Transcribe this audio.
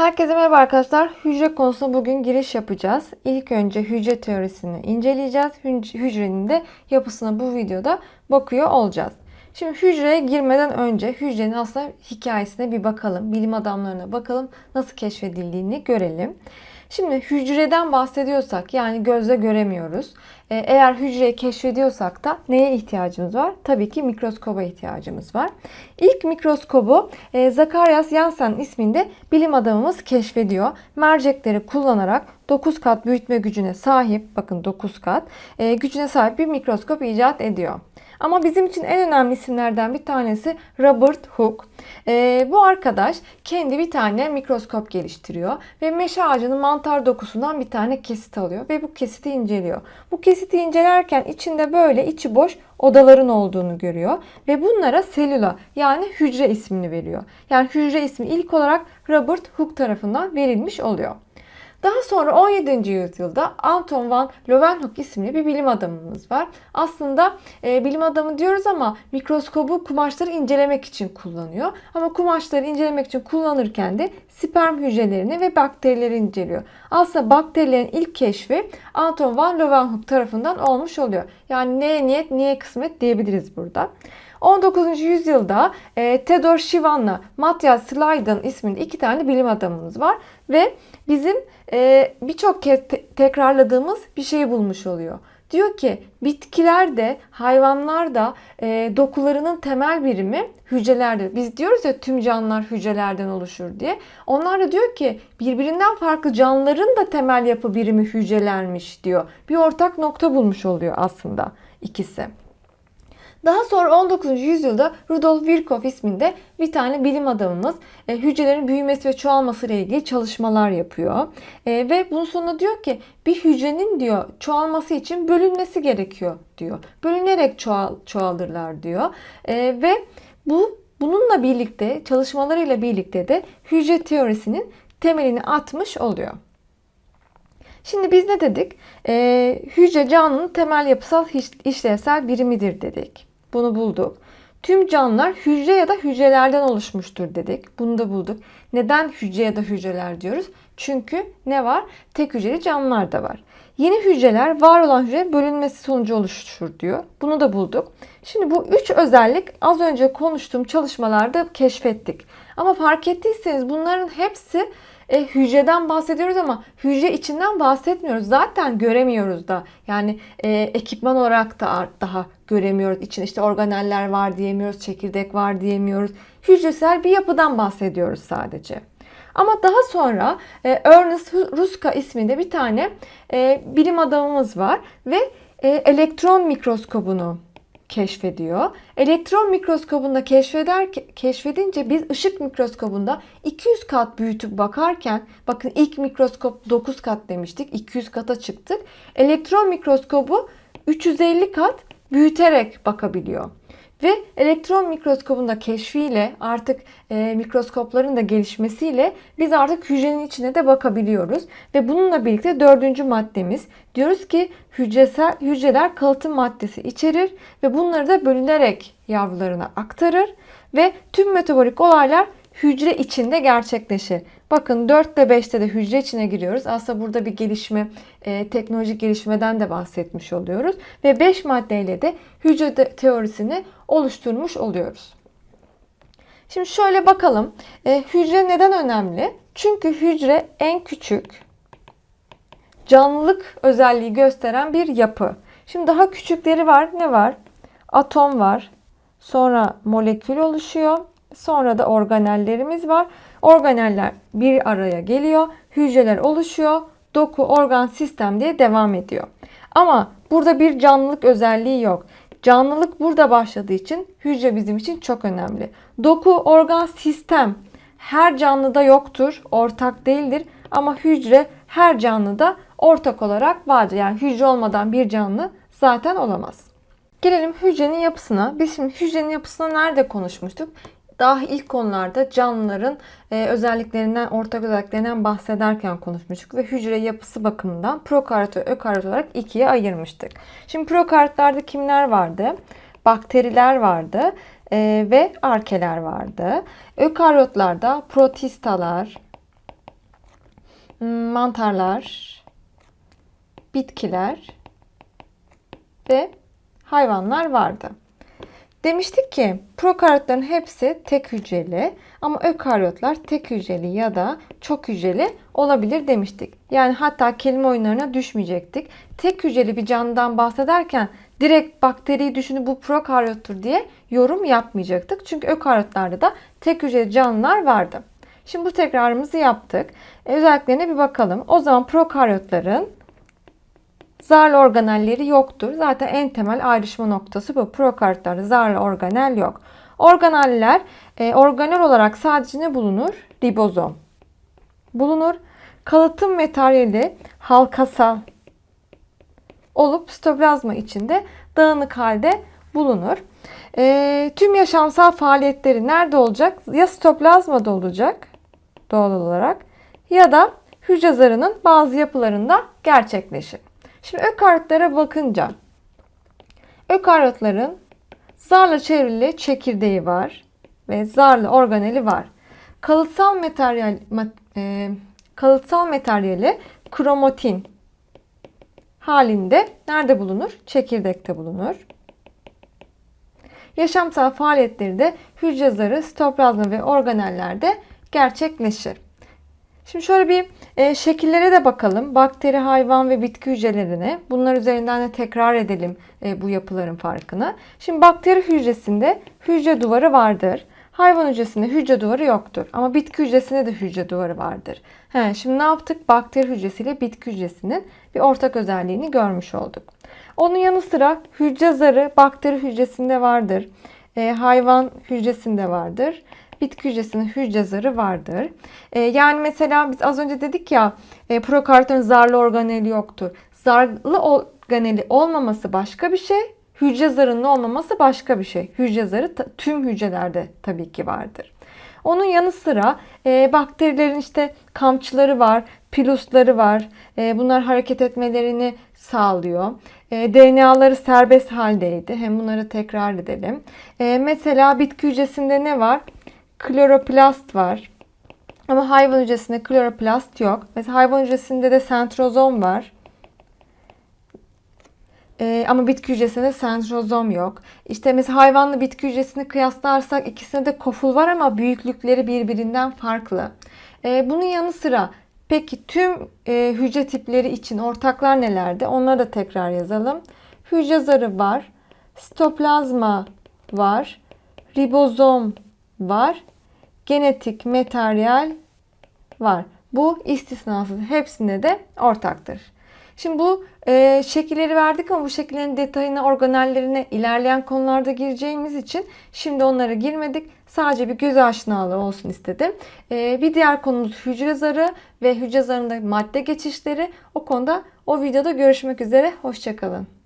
Herkese merhaba arkadaşlar. Hücre konusuna bugün giriş yapacağız. İlk önce hücre teorisini inceleyeceğiz. Hüc- Hücrenin de yapısına bu videoda bakıyor olacağız. Şimdi hücreye girmeden önce hücrenin aslında hikayesine bir bakalım. Bilim adamlarına bakalım. Nasıl keşfedildiğini görelim. Şimdi hücreden bahsediyorsak yani gözle göremiyoruz. Ee, Eğer hücreyi keşfediyorsak da neye ihtiyacımız var? Tabii ki mikroskoba ihtiyacımız var. İlk mikroskobu e, Zacharias Janssen isminde bilim adamımız keşfediyor. Mercekleri kullanarak 9 kat büyütme gücüne sahip, bakın 9 kat e, gücüne sahip bir mikroskop icat ediyor. Ama bizim için en önemli isimlerden bir tanesi Robert Hooke. Ee, bu arkadaş kendi bir tane mikroskop geliştiriyor ve meşe ağacının mantar dokusundan bir tane kesit alıyor ve bu kesiti inceliyor. Bu kesiti incelerken içinde böyle içi boş odaların olduğunu görüyor ve bunlara selüla yani hücre ismini veriyor. Yani hücre ismi ilk olarak Robert Hooke tarafından verilmiş oluyor. Daha sonra 17. yüzyılda Anton van Leeuwenhoek isimli bir bilim adamımız var. Aslında e, bilim adamı diyoruz ama mikroskobu kumaşları incelemek için kullanıyor. Ama kumaşları incelemek için kullanırken de sperm hücrelerini ve bakterileri inceliyor. Aslında bakterilerin ilk keşfi Anton van Leeuwenhoek tarafından olmuş oluyor. Yani neye niyet, niye kısmet diyebiliriz burada. 19. yüzyılda e, Theodor Schwann'la Matthias Schleiden isminde iki tane bilim adamımız var ve bizim e, birçok kez te- tekrarladığımız bir şeyi bulmuş oluyor. Diyor ki bitkilerde, hayvanlarda e, dokularının temel birimi hücrelerdir. Biz diyoruz ya tüm canlılar hücrelerden oluşur diye. Onlar da diyor ki birbirinden farklı canlıların da temel yapı birimi hücrelermiş diyor. Bir ortak nokta bulmuş oluyor aslında ikisi. Daha sonra 19. yüzyılda Rudolf Virchow isminde bir tane bilim adamımız e, hücrelerin büyümesi ve çoğalması ile ilgili çalışmalar yapıyor. E, ve bunun sonunda diyor ki bir hücrenin diyor çoğalması için bölünmesi gerekiyor diyor. Bölünerek çoğal, çoğalırlar diyor. E, ve bu bununla birlikte çalışmalarıyla birlikte de hücre teorisinin temelini atmış oluyor. Şimdi biz ne dedik? Ee, hücre canlının temel yapısal işlevsel birimidir dedik. Bunu bulduk. Tüm canlılar hücre ya da hücrelerden oluşmuştur dedik. Bunu da bulduk. Neden hücre ya da hücreler diyoruz? Çünkü ne var? Tek hücreli canlılar da var. Yeni hücreler var olan hücre bölünmesi sonucu oluşur diyor. Bunu da bulduk. Şimdi bu üç özellik az önce konuştuğum çalışmalarda keşfettik. Ama fark ettiyseniz bunların hepsi e, hücreden bahsediyoruz ama hücre içinden bahsetmiyoruz. Zaten göremiyoruz da. Yani e, ekipman olarak da daha göremiyoruz. İçinde işte organeller var diyemiyoruz, çekirdek var diyemiyoruz. Hücresel bir yapıdan bahsediyoruz sadece. Ama daha sonra e, Ernest Ruska isminde bir tane e, bilim adamımız var ve e, elektron mikroskobunu keşfediyor. Elektron mikroskobunda keşfeder keşfedince biz ışık mikroskobunda 200 kat büyütüp bakarken bakın ilk mikroskop 9 kat demiştik. 200 kata çıktık. Elektron mikroskobu 350 kat büyüterek bakabiliyor. Ve elektron mikroskobunda keşfiyle artık e, mikroskopların da gelişmesiyle biz artık hücrenin içine de bakabiliyoruz. Ve bununla birlikte dördüncü maddemiz diyoruz ki hücresel hücreler kalıtım maddesi içerir ve bunları da bölünerek yavrularına aktarır ve tüm metabolik olaylar hücre içinde gerçekleşir. Bakın 4 ile 5'te de hücre içine giriyoruz. Aslında burada bir gelişme, e, teknolojik gelişmeden de bahsetmiş oluyoruz. Ve 5 maddeyle de hücre teorisini oluşturmuş oluyoruz. Şimdi şöyle bakalım. E, hücre neden önemli? Çünkü hücre en küçük canlılık özelliği gösteren bir yapı. Şimdi daha küçükleri var. Ne var? Atom var. Sonra molekül oluşuyor. Sonra da organellerimiz var. Organeller bir araya geliyor. Hücreler oluşuyor. Doku, organ, sistem diye devam ediyor. Ama burada bir canlılık özelliği yok. Canlılık burada başladığı için hücre bizim için çok önemli. Doku, organ, sistem her canlıda yoktur, ortak değildir ama hücre her canlıda ortak olarak vardır. Yani hücre olmadan bir canlı zaten olamaz. Gelelim hücrenin yapısına. Biz şimdi hücrenin yapısını nerede konuşmuştuk? Daha ilk konularda canlıların e, özelliklerinden, ortak özelliklerinden bahsederken konuşmuştuk ve hücre yapısı bakımından prokaryot ve ökaryot olarak ikiye ayırmıştık. Şimdi prokaryotlarda kimler vardı? Bakteriler vardı e, ve arkeler vardı. Ökaryotlarda protistalar, hmm, mantarlar, bitkiler ve hayvanlar vardı. Demiştik ki prokaryotların hepsi tek hücreli ama ökaryotlar tek hücreli ya da çok hücreli olabilir demiştik. Yani hatta kelime oyunlarına düşmeyecektik. Tek hücreli bir canlıdan bahsederken direkt bakteriyi düşünüp bu prokaryottur diye yorum yapmayacaktık. Çünkü ökaryotlarda da tek hücreli canlılar vardı. Şimdi bu tekrarımızı yaptık. E, özelliklerine bir bakalım. O zaman prokaryotların zarlı organelleri yoktur. Zaten en temel ayrışma noktası bu. Prokaryotlarda zarlı organel yok. Organeller e, organel olarak sadece ne bulunur? Ribozom bulunur. Kalıtım materyali halkasal olup sitoplazma içinde dağınık halde bulunur. E, tüm yaşamsal faaliyetleri nerede olacak? Ya sitoplazmada olacak doğal olarak ya da hücre zarının bazı yapılarında gerçekleşir. Şimdi ökaryotlara bakınca ökaryotların zarla çevrili çekirdeği var ve zarlı organeli var. Kalıtsal materyal e, kalıtsal materyali kromatin halinde nerede bulunur? Çekirdekte bulunur. Yaşamsal faaliyetleri de hücre zarı, sitoplazma ve organellerde gerçekleşir. Şimdi şöyle bir e, şekillere de bakalım. Bakteri, hayvan ve bitki hücrelerine. Bunlar üzerinden de tekrar edelim e, bu yapıların farkını. Şimdi bakteri hücresinde hücre duvarı vardır. Hayvan hücresinde hücre duvarı yoktur. Ama bitki hücresinde de hücre duvarı vardır. He, şimdi ne yaptık? Bakteri hücresiyle bitki hücresinin bir ortak özelliğini görmüş olduk. Onun yanı sıra hücre zarı bakteri hücresinde vardır. E, hayvan hücresinde vardır bitki hücresinin hücre zarı vardır. E, yani mesela biz az önce dedik ya e, prokaryotların zarlı organeli yoktur. Zarlı organeli olmaması başka bir şey. Hücre zarının olmaması başka bir şey. Hücre zarı tüm hücrelerde tabii ki vardır. Onun yanı sıra e, bakterilerin işte kamçıları var, pilusları var. E, bunlar hareket etmelerini sağlıyor. E, DNA'ları serbest haldeydi. Hem bunları tekrar edelim. E, mesela bitki hücresinde ne var? Kloroplast var. Ama hayvan hücresinde kloroplast yok. Mesela hayvan hücresinde de sentrozom var. Ee, ama bitki hücresinde sentrozom yok. İşte mesela hayvanla bitki hücresini kıyaslarsak ikisinde de koful var ama büyüklükleri birbirinden farklı. Ee, bunun yanı sıra peki tüm e, hücre tipleri için ortaklar nelerde? Onları da tekrar yazalım. Hücre zarı var. Sitoplazma var. Ribozom var. Genetik materyal var. Bu istisnasız hepsinde de ortaktır. Şimdi bu e, şekilleri verdik ama bu şekillerin detayına, organellerine ilerleyen konularda gireceğimiz için şimdi onlara girmedik. Sadece bir göz aşinalığı olsun istedim. E, bir diğer konumuz hücre zarı ve hücre zarında madde geçişleri. O konuda o videoda görüşmek üzere. Hoşçakalın.